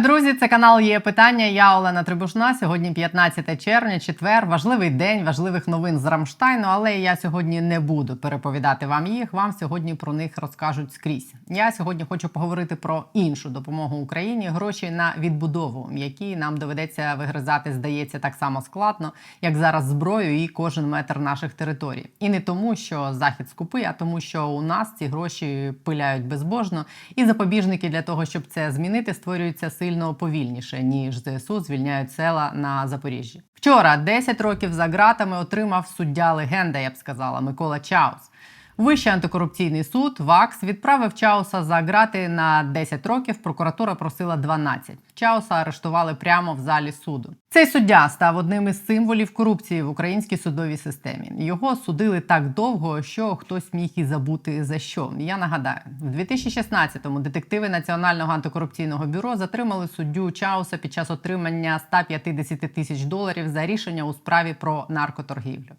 Друзі! Це канал є питання. Я Олена Трибушна. Сьогодні 15 червня, четвер. Важливий день важливих новин з Рамштайну. Але я сьогодні не буду переповідати вам їх. Вам сьогодні про них розкажуть скрізь. Я сьогодні хочу поговорити про іншу допомогу Україні. Гроші на відбудову, які нам доведеться вигризати, здається, так само складно, як зараз зброю і кожен метр наших територій. І не тому, що захід скупий, а тому, що у нас ці гроші пиляють безбожно, і запобіжники для того, щоб це змінити, створюються сильно повільніше ніж ЗСУ звільняють села на Запоріжжі. Вчора 10 років за ґратами отримав суддя легенда, я б сказала, Микола Чаус. Вищий антикорупційний суд ВАКС відправив Чауса за грати на 10 років. Прокуратура просила 12. Чауса арештували прямо в залі суду. Цей суддя став одним із символів корупції в українській судовій системі. Його судили так довго, що хтось міг і забути за що. Я нагадаю, в 2016-му детективи Національного антикорупційного бюро затримали суддю Чауса під час отримання 150 тисяч доларів за рішення у справі про наркоторгівлю.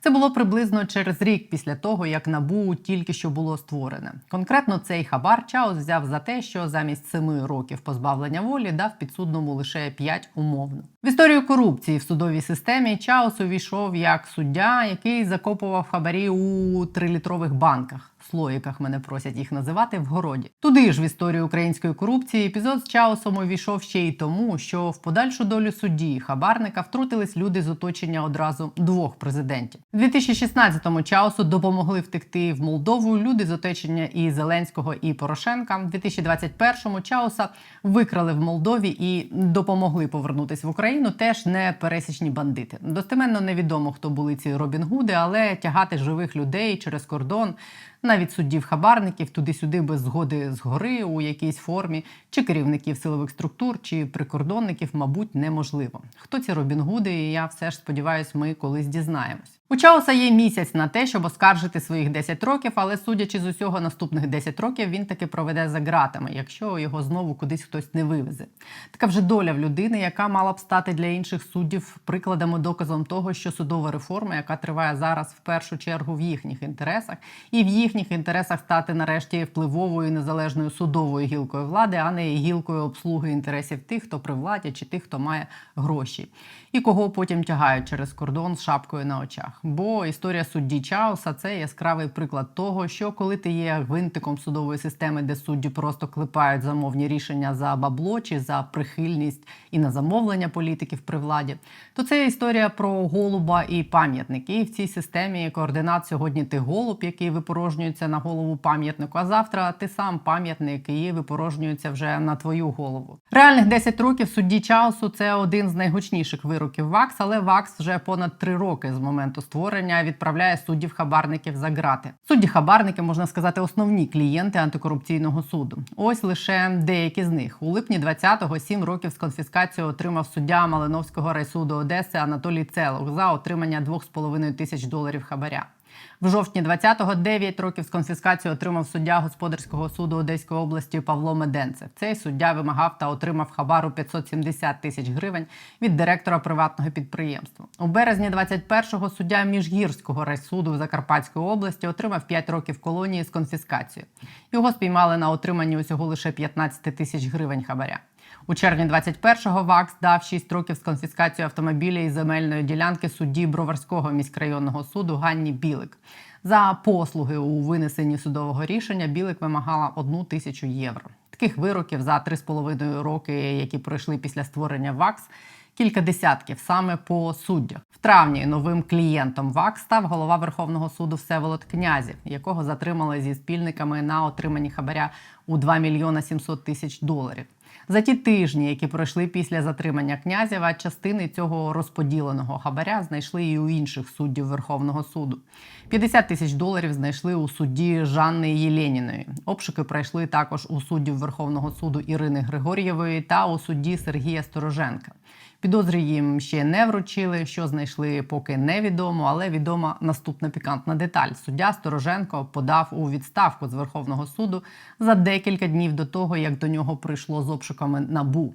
Це було приблизно через рік після того, як набу тільки що було створене. Конкретно цей хабар Чаус взяв за те, що замість семи років позбавлення волі дав підсудному лише п'ять умовно. В історію корупції в судовій системі Чаус увійшов як суддя, який закопував хабарі у трилітрових банках. Слоїках мене просять їх називати в городі. Туди ж в історію української корупції епізод з Чаусом увійшов ще й тому, що в подальшу долю судді хабарника втрутились люди з оточення одразу двох президентів. У 2016-му Чаусу допомогли втекти в Молдову люди з оточення і Зеленського і Порошенка. В 2021-му Чауса викрали в Молдові і допомогли повернутися в Україну. Теж не пересічні бандити. Достеменно невідомо, хто були ці Робін Гуди, але тягати живих людей через кордон навіть суддів хабарників туди-сюди без згоди згори у якійсь формі, чи керівників силових структур, чи прикордонників, мабуть, неможливо. Хто ці Робінгуди, і я все ж сподіваюсь, ми колись дізнаємось. У Чауса є місяць на те, щоб оскаржити своїх 10 років, але судячи з усього наступних 10 років, він таки проведе за ґратами, якщо його знову кудись хтось не вивезе. Така вже доля в людини, яка мала б стати для інших суддів прикладом і доказом того, що судова реформа, яка триває зараз в першу чергу в їхніх інтересах, і в їхніх інтересах стати нарешті впливовою незалежною судовою гілкою влади, а не гілкою обслуги інтересів тих, хто при владі, чи тих, хто має гроші, і кого потім тягають через кордон з шапкою на очах. Бо історія судді Чауса це яскравий приклад того, що коли ти є гвинтиком судової системи, де судді просто клепають замовні рішення за бабло чи за прихильність і на замовлення політиків при владі, то це історія про голуба і пам'ятник. І в цій системі координат сьогодні ти голуб, який випорожнюється на голову пам'ятнику. А завтра ти сам пам'ятник і випорожнюється вже на твою голову. Реальних 10 років судді Чаусу це один з найгучніших вироків ВАКС, але ВАКС вже понад 3 роки з моменту створення відправляє суддів хабарників за грати. Судді хабарники можна сказати основні клієнти антикорупційного суду. Ось лише деякі з них. У липні 20-го 7 років з конфіскацією отримав суддя Малиновського райсуду Одеси Анатолій Целок за отримання 2,5 тисяч доларів хабаря. В жовтні 20-го 9 років з конфіскацією отримав суддя господарського суду Одеської області Павло Меденцев. Цей суддя вимагав та отримав хабару 570 тисяч гривень від директора приватного підприємства. У березні 21-го суддя Міжгірського райсуду в Закарпатської області отримав 5 років колонії з конфіскацією. Його спіймали на отриманні усього лише 15 тисяч гривень хабаря. У червні 21-го ВАКС дав 6 років з конфіскацією автомобіля і земельної ділянки судді Броварського міськрайонного суду Ганні Білик. За послуги у винесенні судового рішення Білик вимагала одну тисячу євро. Таких вироків за 3,5 роки, які пройшли після створення ВАКС, кілька десятків саме по суддях. В травні новим клієнтом ВАКС став голова Верховного суду Всеволод Князів, якого затримали зі спільниками на отриманні хабаря у 2 мільйона 700 тисяч доларів. За ті тижні, які пройшли після затримання князєва, частини цього розподіленого хабаря знайшли і у інших суддів Верховного суду. 50 тисяч доларів знайшли у судді Жанни Єленіної. Обшуки пройшли також у суддів Верховного суду Ірини Григор'євої та у судді Сергія Стороженка. Підозри їм ще не вручили. Що знайшли, поки невідомо, але відома наступна пікантна деталь. Суддя Стороженко подав у відставку з Верховного суду за декілька днів до того, як до нього прийшло з обшуками набу.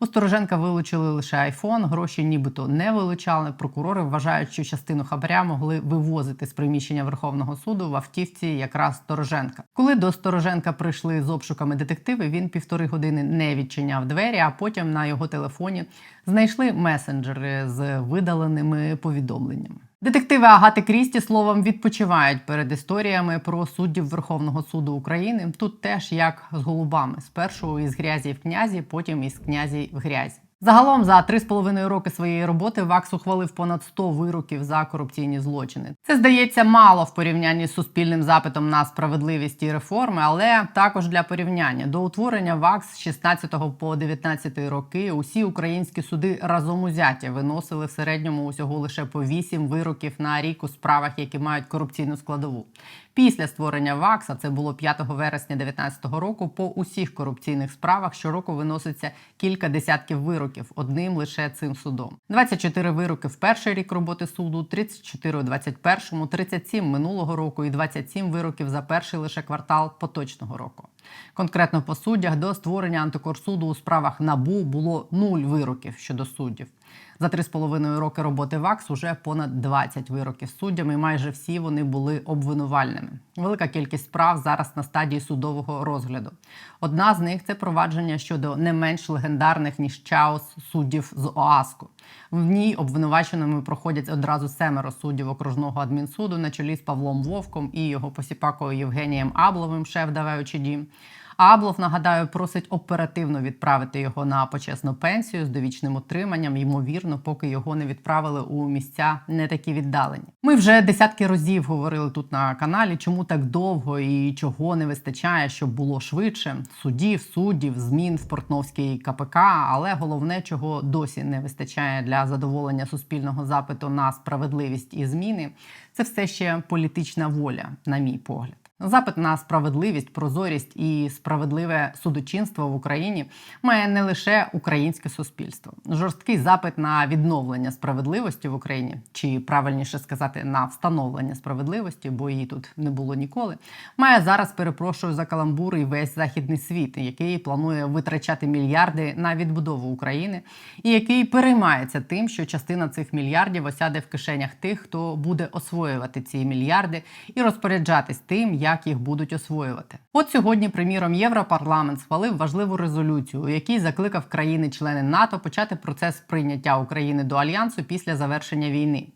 У Стороженка вилучили лише айфон, гроші нібито не вилучали. Прокурори вважають, що частину хабаря могли вивозити з приміщення Верховного суду в автівці якраз Стороженка. Коли до Стороженка прийшли з обшуками детективи, він півтори години не відчиняв двері, а потім на його телефоні знайшли месенджери з видаленими повідомленнями. Детективи Агати Крісті словом відпочивають перед історіями про суддів Верховного суду України. Тут теж як з голубами: спершу із грязі в князі, потім із князі в грязі. Загалом за три з половиною роки своєї роботи ВАКС ухвалив понад 100 вироків за корупційні злочини. Це здається мало в порівнянні з суспільним запитом на справедливість і реформи, але також для порівняння до утворення ВАКС з 16 по 19 роки усі українські суди разом узяті виносили в середньому усього лише по 8 вироків на рік у справах, які мають корупційну складову. Після створення ВАКСа, це було 5 вересня 2019 року, по усіх корупційних справах щороку виноситься кілька десятків вироків одним лише цим судом. 24 вироки в перший рік роботи суду, 34 у 21-му, 37 минулого року і 27 вироків за перший лише квартал поточного року. Конкретно по суддях до створення антикорсуду у справах НАБУ було нуль вироків щодо суддів. За 3,5 роки роботи ВАКС уже понад 20 вироків суддями. і Майже всі вони були обвинувальними. Велика кількість справ зараз на стадії судового розгляду. Одна з них це провадження щодо не менш легендарних ніж Чаус суддів з ОАСКу. В ній обвинуваченими проходять одразу семеро суддів окружного адмінсуду на чолі з Павлом Вовком і його посіпакою Євгенієм Абловим, шеф даваючи дім. Аблов, нагадаю, просить оперативно відправити його на почесну пенсію з довічним утриманням, ймовірно, поки його не відправили у місця не такі віддалені. Ми вже десятки разів говорили тут на каналі, чому так довго і чого не вистачає, щоб було швидше судів, суддів, змін в Портновській КПК. Але головне, чого досі не вистачає для задоволення суспільного запиту на справедливість і зміни, це все ще політична воля, на мій погляд. Запит на справедливість, прозорість і справедливе судочинство в Україні має не лише українське суспільство. Жорсткий запит на відновлення справедливості в Україні, чи правильніше сказати, на встановлення справедливості, бо її тут не було ніколи. Має зараз перепрошую за каламбур і весь західний світ, який планує витрачати мільярди на відбудову України, і який переймається тим, що частина цих мільярдів осяде в кишенях тих, хто буде освоювати ці мільярди і розпоряджатись тим, як їх будуть освоювати. От сьогодні, приміром, Європарламент схвалив важливу резолюцію, у якій закликав країни-члени НАТО почати процес прийняття України до альянсу після завершення війни.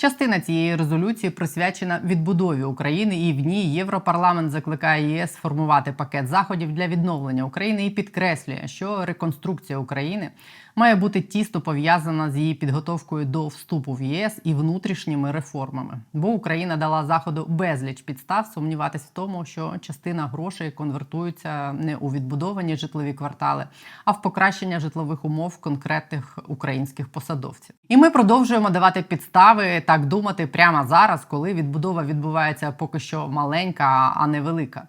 Частина цієї резолюції присвячена відбудові України, і в ній Європарламент закликає ЄС сформувати пакет заходів для відновлення України і підкреслює, що реконструкція України має бути тісно пов'язана з її підготовкою до вступу в ЄС і внутрішніми реформами. Бо Україна дала заходу безліч підстав сумніватись в тому, що частина грошей конвертується не у відбудовані житлові квартали, а в покращення житлових умов конкретних українських посадовців. І ми продовжуємо давати підстави так думати прямо зараз, коли відбудова відбувається поки що маленька, а не велика.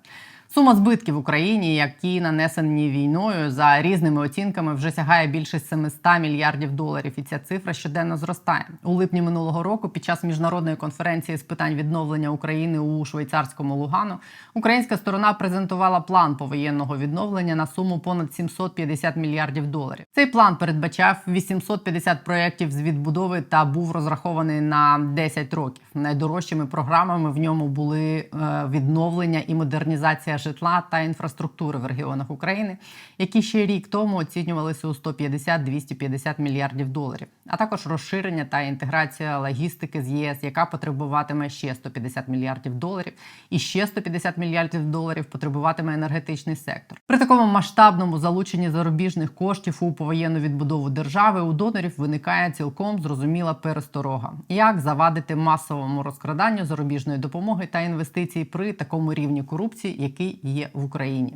Сума збитків в Україні, які нанесені війною за різними оцінками, вже сягає більше 700 мільярдів доларів, і ця цифра щоденно зростає у липні минулого року. Під час міжнародної конференції з питань відновлення України у швейцарському Лугану українська сторона презентувала план повоєнного відновлення на суму понад 750 мільярдів доларів. Цей план передбачав 850 проєктів з відбудови та був розрахований на 10 років. Найдорожчими програмами в ньому були е, відновлення і модернізація житла та інфраструктури в регіонах України, які ще рік тому оцінювалися у 150-250 мільярдів доларів, а також розширення та інтеграція логістики з ЄС, яка потребуватиме ще 150 мільярдів доларів, і ще 150 мільярдів доларів потребуватиме енергетичний сектор. При такому масштабному залученні зарубіжних коштів у повоєнну відбудову держави у донорів виникає цілком зрозуміла пересторога, як завадити масовому розкраданню зарубіжної допомоги та інвестицій при такому рівні корупції, який є в Україні.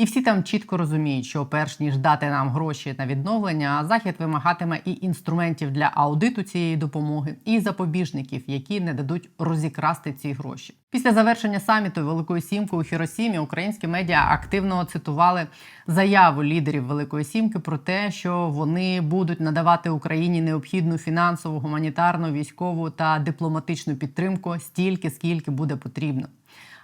І всі там чітко розуміють, що перш ніж дати нам гроші на відновлення, захід вимагатиме і інструментів для аудиту цієї допомоги, і запобіжників, які не дадуть розікрасти ці гроші. Після завершення саміту Великої Сімки у Хіросімі українські медіа активно цитували заяву лідерів Великої Сімки про те, що вони будуть надавати Україні необхідну фінансову, гуманітарну, військову та дипломатичну підтримку стільки, скільки буде потрібно.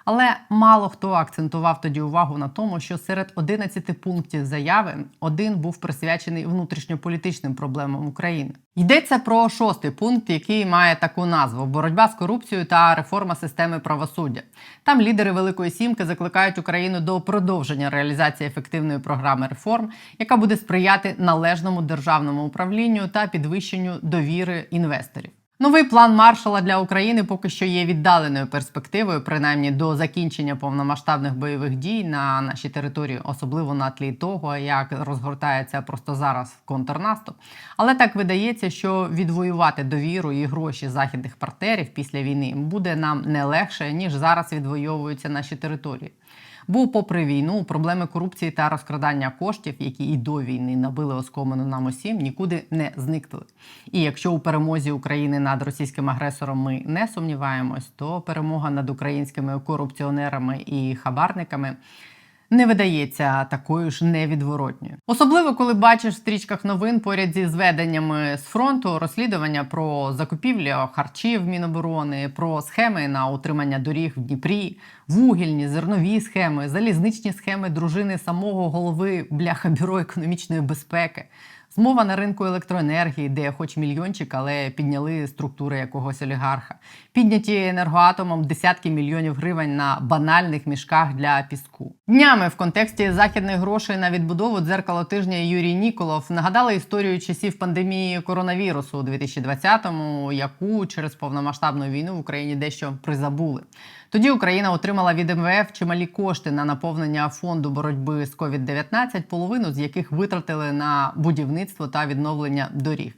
Але мало хто акцентував тоді увагу на тому, що серед 11 пунктів заяви один був присвячений внутрішньополітичним проблемам України. Йдеться про шостий пункт, який має таку назву: боротьба з корупцією та реформа системи правосуддя. Там лідери Великої Сімки закликають Україну до продовження реалізації ефективної програми реформ, яка буде сприяти належному державному управлінню та підвищенню довіри інвесторів. Новий план маршала для України поки що є віддаленою перспективою, принаймні до закінчення повномасштабних бойових дій на нашій території, особливо на тлі того, як розгортається просто зараз контрнаступ. Але так видається, що відвоювати довіру і гроші західних партнерів після війни буде нам не легше ніж зараз відвоюються наші території. Бо, попри війну, проблеми корупції та розкрадання коштів, які і до війни набили оскомину нам усім, нікуди не зникли. І якщо у перемозі України над російським агресором ми не сумніваємось, то перемога над українськими корупціонерами і хабарниками. Не видається такою ж невідворотньою, особливо коли бачиш в стрічках новин поряд зі зведеннями з фронту розслідування про закупівлі харчів Міноборони, про схеми на утримання доріг в Дніпрі, вугільні, зернові схеми, залізничні схеми дружини самого голови бляха бюро економічної безпеки. Змова на ринку електроенергії, де хоч мільйончик, але підняли структури якогось олігарха. Підняті енергоатомом десятки мільйонів гривень на банальних мішках для піску. Днями в контексті західних грошей на відбудову дзеркало тижня Юрій Ніколов нагадали історію часів пандемії коронавірусу у 2020-му, яку через повномасштабну війну в Україні дещо призабули. Тоді Україна отримала від МВФ чималі кошти на наповнення фонду боротьби з COVID-19, половину з яких витратили на будівництво та відновлення доріг.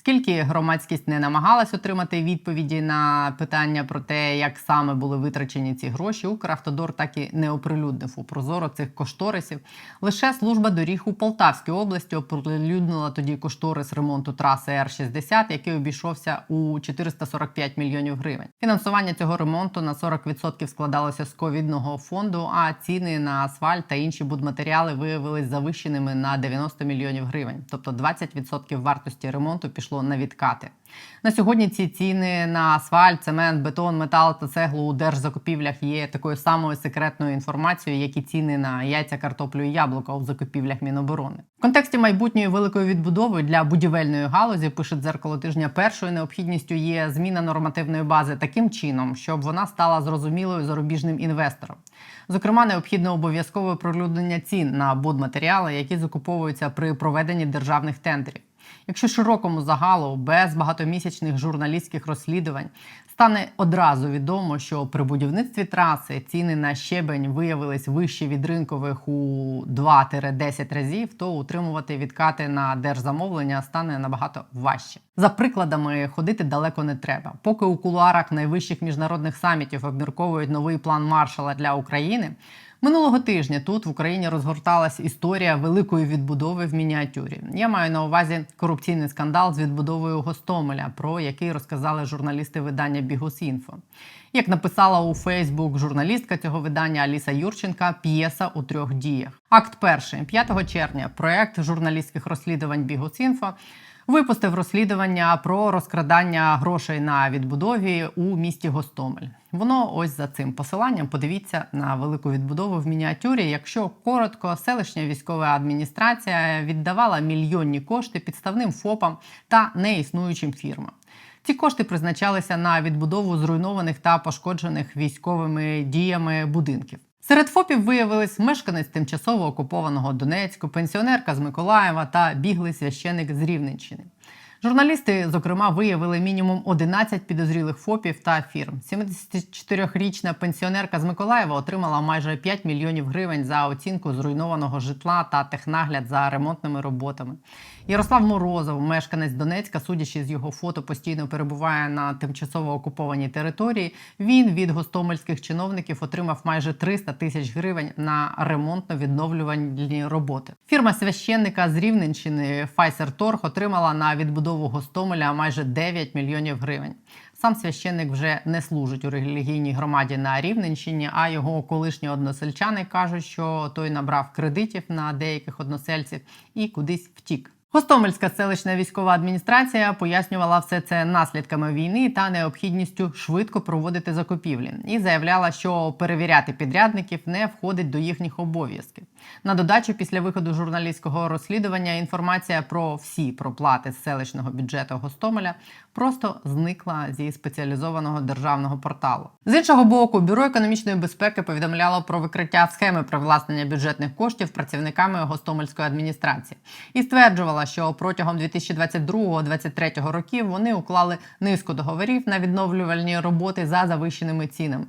Скільки громадськість не намагалась отримати відповіді на питання про те, як саме були витрачені ці гроші, Укравтодор так і не оприлюднив у прозоро цих кошторисів. Лише служба доріг у Полтавській області оприлюднила тоді кошторис ремонту траси Р-60, який обійшовся у 445 мільйонів гривень. Фінансування цього ремонту на 40% складалося з ковідного фонду, а ціни на асфальт та інші будматеріали виявились завищеними на 90 мільйонів гривень, тобто 20% вартості ремонту пішло на відкати. На сьогодні ці ціни на асфальт, цемент, бетон, метал та цеглу у держзакупівлях є такою самою секретною інформацією, як і ціни на яйця, картоплю і яблука у закупівлях Міноборони. В контексті майбутньої великої відбудови для будівельної галузі пише дзеркало тижня. Першою необхідністю є зміна нормативної бази таким чином, щоб вона стала зрозумілою зарубіжним інвесторам. Зокрема, необхідне обов'язкове пролюднення цін на будматеріали, які закуповуються при проведенні державних тендерів. Якщо широкому загалу без багатомісячних журналістських розслідувань стане одразу відомо, що при будівництві траси ціни на щебень виявились вищі від ринкових у 2-10 разів, то утримувати відкати на держзамовлення стане набагато важче. За прикладами ходити далеко не треба. Поки у кулуарах найвищих міжнародних самітів обмірковують новий план маршала для України. Минулого тижня тут в Україні розгорталась історія великої відбудови в мініатюрі. Я маю на увазі корупційний скандал з відбудовою Гостомеля, про який розказали журналісти видання Бігус.Інфо. Як написала у Фейсбук журналістка цього видання Аліса Юрченка, п'єса у трьох діях. Акт перший 5 червня. Проект журналістських розслідувань Бігус.Інфо випустив розслідування про розкрадання грошей на відбудові у місті Гостомель. Воно ось за цим посиланням. Подивіться на велику відбудову в мініатюрі. Якщо коротко, селищна військова адміністрація віддавала мільйонні кошти підставним ФОПам та неіснуючим фірмам. Ці кошти призначалися на відбудову зруйнованих та пошкоджених військовими діями будинків. Серед ФОПів виявились мешканець тимчасово окупованого Донецьку, пенсіонерка з Миколаєва та біглий священик з Рівненщини. Журналісти, зокрема, виявили мінімум 11 підозрілих ФОПів та фірм. 74-річна пенсіонерка з Миколаєва отримала майже 5 мільйонів гривень за оцінку зруйнованого житла та технагляд за ремонтними роботами. Ярослав Морозов, мешканець Донецька, судячи з його фото, постійно перебуває на тимчасово окупованій території. Він від гостомельських чиновників отримав майже 300 тисяч гривень на ремонтно-відновлювальні роботи. Фірма священника з Рівненщини Pfizer Торг отримала на відбудову Гостомеля майже 9 мільйонів гривень. Сам священник вже не служить у релігійній громаді на Рівненщині, а його колишні односельчани кажуть, що той набрав кредитів на деяких односельців і кудись втік. Гостомельська селищна військова адміністрація пояснювала все це наслідками війни та необхідністю швидко проводити закупівлі і заявляла, що перевіряти підрядників не входить до їхніх обов'язків. На додачу, після виходу журналістського розслідування інформація про всі проплати з селищного бюджету Гостомеля просто зникла зі спеціалізованого державного порталу. З іншого боку, бюро економічної безпеки повідомляло про викриття схеми привласнення бюджетних коштів працівниками Гостомельської адміністрації і стверджувала, що протягом 2022-2023 років вони уклали низку договорів на відновлювальні роботи за завищеними цінами.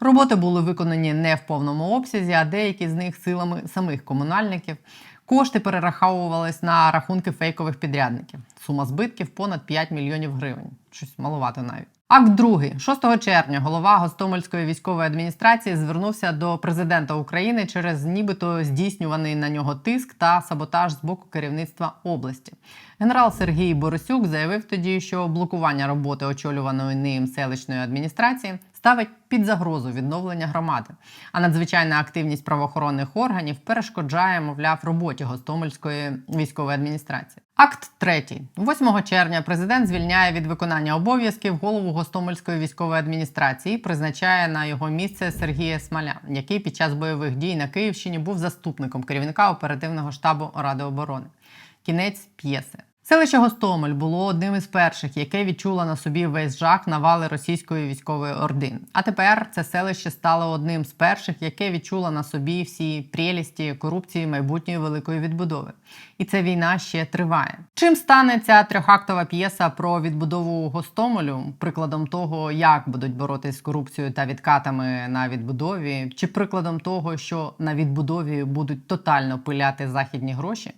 Роботи були виконані не в повному обсязі, а деякі з них силами самих комунальників. Кошти перераховувались на рахунки фейкових підрядників. Сума збитків понад 5 мільйонів гривень. Щось маловато навіть. Акт другий 6 червня голова Гостомельської військової адміністрації звернувся до президента України через нібито здійснюваний на нього тиск та саботаж з боку керівництва області. Генерал Сергій Борисюк заявив тоді, що блокування роботи очолюваної ним селищної адміністрації ставить під загрозу відновлення громади. А надзвичайна активність правоохоронних органів перешкоджає, мовляв, роботі Гостомельської військової адміністрації. Акт третій. 8 червня президент звільняє від виконання обов'язків голову Гостомельської військової адміністрації, призначає на його місце Сергія Смоля, який під час бойових дій на Київщині був заступником керівника оперативного штабу Ради оборони. Кінець п'єси. Селище Гостомель було одним із перших, яке відчуло на собі весь жах навали російської військової орди. А тепер це селище стало одним з перших, яке відчуло на собі всі прелісті корупції майбутньої великої відбудови. І ця війна ще триває. Чим стане ця трьохактова п'єса про відбудову Гостомелю, прикладом того, як будуть боротись з корупцією та відкатами на відбудові, чи прикладом того, що на відбудові будуть тотально пиляти західні гроші?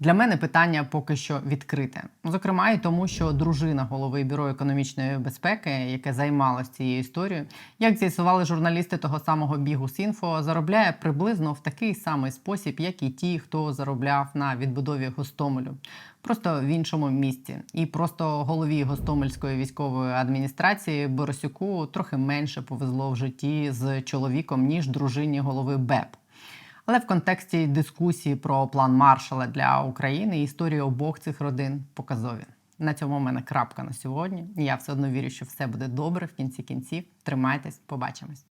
Для мене питання поки що відкрите. Зокрема, і тому, що дружина голови бюро економічної безпеки, яке займалося цією історією, як з'ясували журналісти того самого бігу Сінфо, заробляє приблизно в такий самий спосіб, як і ті, хто заробляв на відбудові Гостомелю. Просто в іншому місці, і просто голові Гостомельської військової адміністрації Борисюку трохи менше повезло в житті з чоловіком ніж дружині голови БЕП. Але в контексті дискусії про план Маршала для України історії обох цих родин показові. На цьому в мене крапка на сьогодні. Я все одно вірю, що все буде добре в кінці кінців. Тримайтесь, побачимось.